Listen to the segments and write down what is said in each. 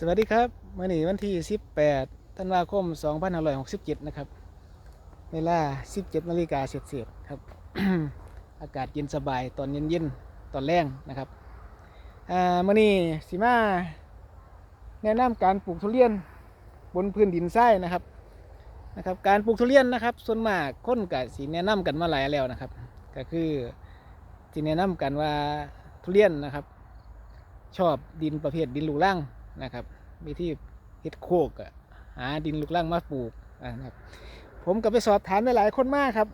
สวัสดีครับมื่อนี้วันที่ 18ธันวาคม 2567 นะครับเวลา 17นาฬิกาเศษๆครับ อากาศเย็นสบายตอนเย็นๆตอนแรงนะครับอ่ามื่อนี้สิมาแนะนำการปลูกทุเรียนบนพื้นดินทรายนะครับนะครับ การปลูกทุเรียนนะครับ ส่วนมากคนกับสีแนะนำกันมาหลายแล้วนะครับ ก็คือสิแนะนำกันว่าทุเรียนนะครับ ชอบดินประเภทดินลูกล่าง นะครับวิธีเฮ็ดโคกอะหาดินลูกล่างมาปลูกนะครับ ผมก็ไปสอบถามหลายคนมากครับ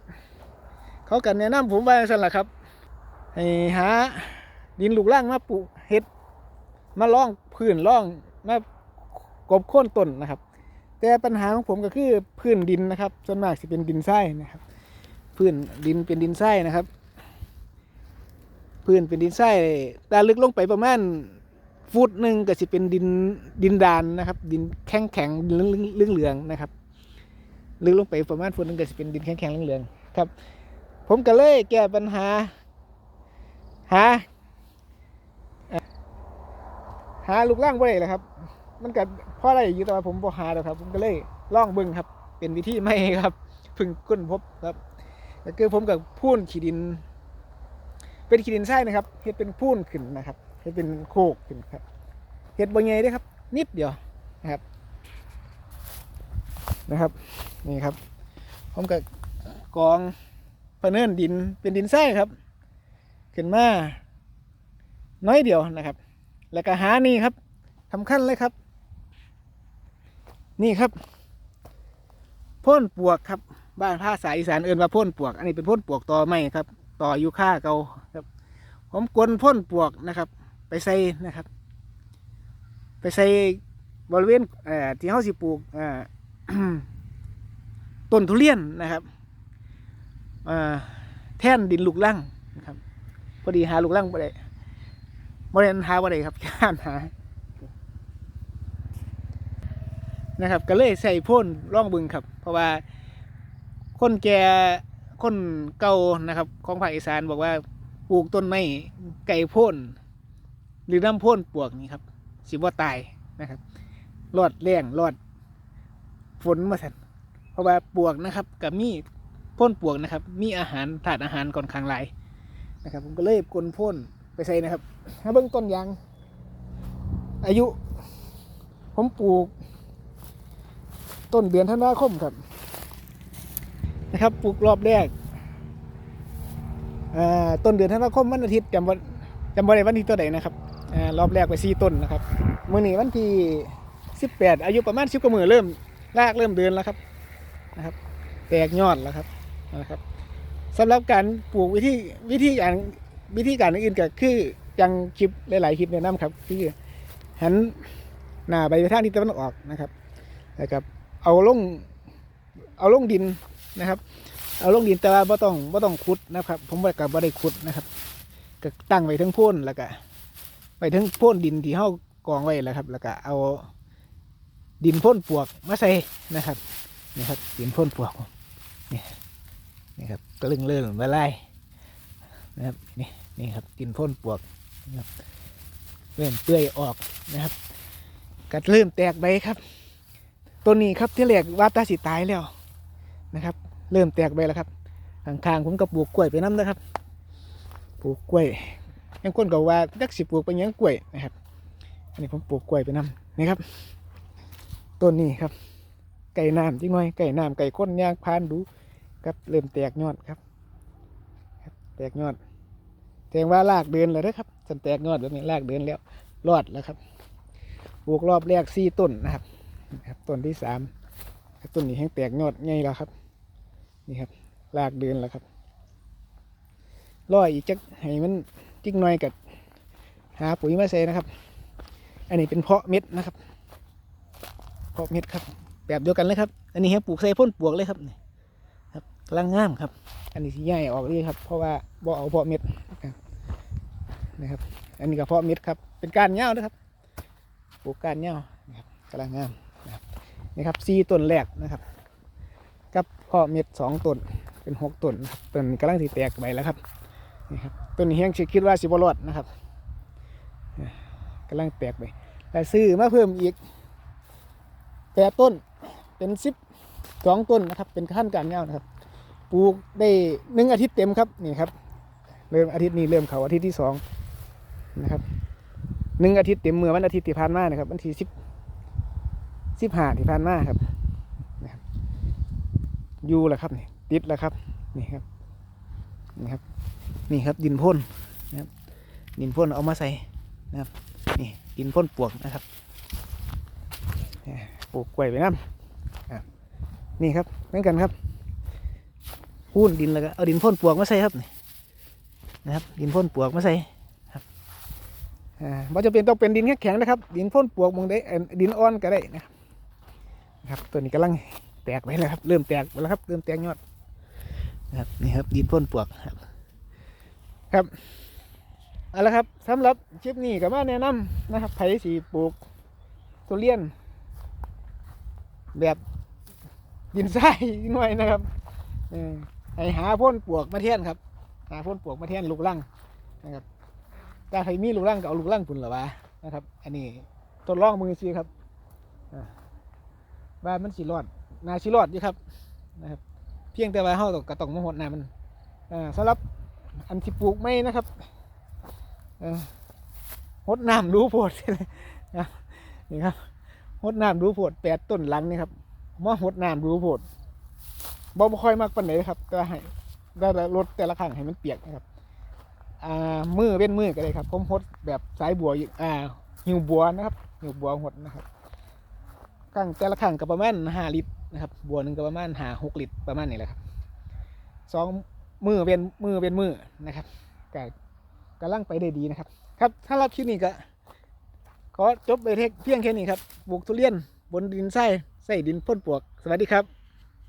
เขากันแนะนำผมว่าสั่นละครับให้หาดินลูกล่างมาปลูกเฮ็ดมาล่องพื้นล่องมากบโค่นต้นนะครับ แต่ปัญหาของผมก็คือพื้นดินนะครับส่วนมากจะเป็นดินทรายนะครับ พื้นดินเป็นดินทรายนะครับ พื้นเป็นดินทรายแตาลึกลงไปประมาณ ฟุตหนึ่งก็สิเป็นดินดินดานนะครับ ดินแข็งแข็งเหลืองเหลืองนะครับลึกลงไปประมาณฟุตหนึ่งก็สิเป็นดินแข็งแข็งเหลืองเหลืองครับ ผมก็เลยแก้ปัญหาหาหาลูกล่างบ่ได้เลยครับ มันก็พอะได้อยู่แต่ว่าผมบ่หาแล้วครับ ผมก็เลยล่องเบิ่งครับ เป็นวิธีใหม่ครับพึ่งค้นพบครับก็คือผมกับพูนขีดิน เป็นขีดินทรายนะครับเฮ็ดเป็นพูนขึ้นนะครับ เฮ็ดเป็นโคกขึ้นครับเฮ็ดบ่ใหญ่ด้อครับ นิดเดียวนะครับ นะครับ นี่ครับผมก็กองพะเนินดินเป็นดินทรายครับ ขึ้นมา น้อยเดียวนะครับ แล้วก็หานี่ครับสำคัญเลยครับ นี่ครับพ่นปวกครับบ้านภาษาอีสานเอื่นว่าพ่นปวก อันนี้เป็นพ่นปวกต่อไม้ครับ ต่อยูค่าเก่าครับ ผมกวนพ่นปวกนะครับ ไปใส่นะครับ ไปใส่บริเวณที่เขาสิปลูกต้นทุเรียนนะครับแท่นดินลูกลังนะครับพอดีหาลูกลังบ่ได้บ่ได้หาบ่ได้ครับย่านหานะครับ ก็เลยใส่พ่นร่องบึงครับ เพราะว่าคนแก่คนเก่านะครับ ของภาคอีสานบอกว่าปลูกต้นไม้ไก่พ่น หรือน้ำพ่นปวกนี่ครับ สิบ่ตายนะครับรอดแรงรอดฝนมาสันเพราะว่าปวกนะครับกับมีพ่นปวกนะครับ มีอาหารถาดอาหารก่อนข้างหลายนะครับ ผมก็เลยกลนพ่นไปใส่นะครับถ้าเบื้องต้นยางอายุ ผมปลูก ต้นเดือนธันวาคมครับ นะครับปลูกรอบแรกต้นเดือนธันวาคมวันอาทิตย์จำวันจำวันใดวันที่ตัวใดนนะครับ รอบแรกไปสี่ต้นนะครับมื่อนี้วันที่สิบแปดอายุประมาณสิบกว่ามือเริ่มรากเริ่มเดินแล้วครับนะครับ แตกยอดแล้วครับนะครับสำหรับการปลูกวิธีวิธีอย่างวิธีการอื่นก็คือยังคลิปหลาย ๆ คลิปแนะนำครับคือหันหน้าไปทางทิศตะวันออกนะครับนะครับ เอาลงเอาลงดินนะครับ เอาลงดินแต่ว่าบ่ต้องบ่ต้องขุดนะครับ ผมบ่กับบ่ได้ขุดนะครับก็ตั้งไว้ทั้งโพ่นแล้วก็ ไปทั้งพ่นดินที่เฮากองไว้แล้วครับ แล้วก็เอาดินพ่นปวกมาใส่นะครับนี่ครับดินพ่นปวกนี่นี่ครับก็เลื่องเลื่องมาไล่นะครับนี่นี่ครับดินพ่นปวกนะครับเริ่มเปื่อยออกนะครับก็เริ่มแตกใบครับต้นนี้ครับที่แรกว่าตาสิตายแล้วนะครับ เริ่มแตกใบแล้วครับข้างๆผมก็ปลูกกล้วยไปน้ำนะครับปลูกกล้วย ยังคนก็ว่าจักสิปลูกไปยังกล้วยนะครับ อันนี้ผมปลูกกล้วยไปน้ำนี่ครับต้นนี้ครับ ไก่น้ำจิ้งหน่อยไก่น้ำไก่ข้นย่างพานดูครับเริ่มแตกยอดครับ แตกยอดแสดงว่าลากเดินแล้วนะครับสันแตกยอดแล้วนี่ลากเดินแล้วรอดแล้วครับปลูกรอบแรกสี่ต้นนะครับครับต้นที่สามต้นนี้แห้งแตกยอดไงแล้วครับ นี่ครับลากเดินแล้วครับรออีกจักให้มัน จิกหน่อยกับหาปุ๋ยมาใส่นะครับ อันนี้เป็นเพาะเม็ดนะครับ เพาะเม็ดครับ แบบเดียวกันเลยครับ อันนี้ครับปลูกใส่พ่นปลวกเลยครับนี่ครับกำลังงามครับ อันนี้ที่ใหญ่ออกเลยครับ เพราะว่าบ่เอาเพาะเม็ดนะครับ อันนี้ก็เพาะเม็ดครับ เป็นการเง่านะครับ ปลูกการเง่านะครับกำลังงามนะครับนี่ครับสี่ต้นแรกนะครับ กับเพาะเม็ดสองต้นเป็นหกต้นครับต้นกำลังสีแตกใบแล้วครับ นี่ครับต้นนี้ยังคิดว่าสิบรอดนะครับกำลังแตกใบแต่ซื้อมาเพิ่มอีกแปดต้นเป็นสิบสองต้นนะครับ เป็นขั้นการเงานะครับปลูกได้หนึ่งอาทิตย์เต็มครับนี่ครับ เริ่มอาทิตย์นี้เริ่มเขาอาทิตย์ที่สองนะครับหนึ่งอาทิตย์เต็มเมื่อวันอาทิตย์ที่ผ่านมานะครับวันที่สิบสิบห้าที่ผ่านมาครับนะครับอยู่แล้วครับนี่ติดแล้วครับนี่ครับนี่ครับ นี่ครับดินพ่นนะครับดินพ่นเอามาใส่นะครับนี่ดินพ่นปลวกนะครับปลูกกล้วยไปน้ำนี่ครับเหมือนกันครับพูนดินแล้วก็เอาดินพ่นปลวกมาใส่ครับนี่นะครับดินพ่นปลวกมาใส่ครับอ่าบ่จะเป็นต้องเป็นดินแข็งๆนะครับ ดินพ่นปลวกมองได้ดินอ่อนก็ได้นะครับตัวนี้กำลังแตกไปแล้วครับ เริ่มแตกไปแล้วครับ เริ่มแตกยอดนะครับนี่ครับดินพ่นปลวกครับ ครับเอาละครับสำหรับคลิปนี้ก็มาแนะนำนะครับไผ่สีปลูกทุเรียน แบบดินทรายหน่อยนะครับเออให้หาพ่นปลวกมาเทียนครับ หาพ่นปลวกมาเทียนลูกลังนะครับถ้าใครมีลูกลังก็เอาลูกลังปุ่นหรอวะนะครับ อันนี้ทดลองมือซีครับอ่าว่ามันสิรอดนาสิรอดอยู่ครับนะครับ เพียงแต่ว่าเขาต้องกระต้องมาหดน้ำมันอ่าสำหรับ อันที่ปลูกไม่นะครับหดน้ำรู้โพดนะนี่ครับหดน้ำรู้โพดแปดต้นหลังนี่ครับมาหดน้ำรู้โพดบ่บ่ค่อยมากปานไหนครับก็ให้ได้รถแต่ละครั้งให้มันเปียกนะครับอ่ามือเป็นมือก็เลยครับผมหดแบบสายบัวอยู่อ่าหิวบัวนะครับหิวบัวหดนะครับครั้งแต่ละครั้งก็ประมาณห้าลิตรนะครับบัวหนึ่งก็ประมาณห้าหกลิตรประมาณนี้แหละครับสอง มือเป็นมือเป็นมือนะครับก็กำลังไปได้ดีนะครับ ครับถ้ารับคลิปนี้ก็ขอจบไปเพียงแค่นี้ครับปลูกทุเรียนบนดินทรายใส่ดินพ่นปลวก สวัสดีครับ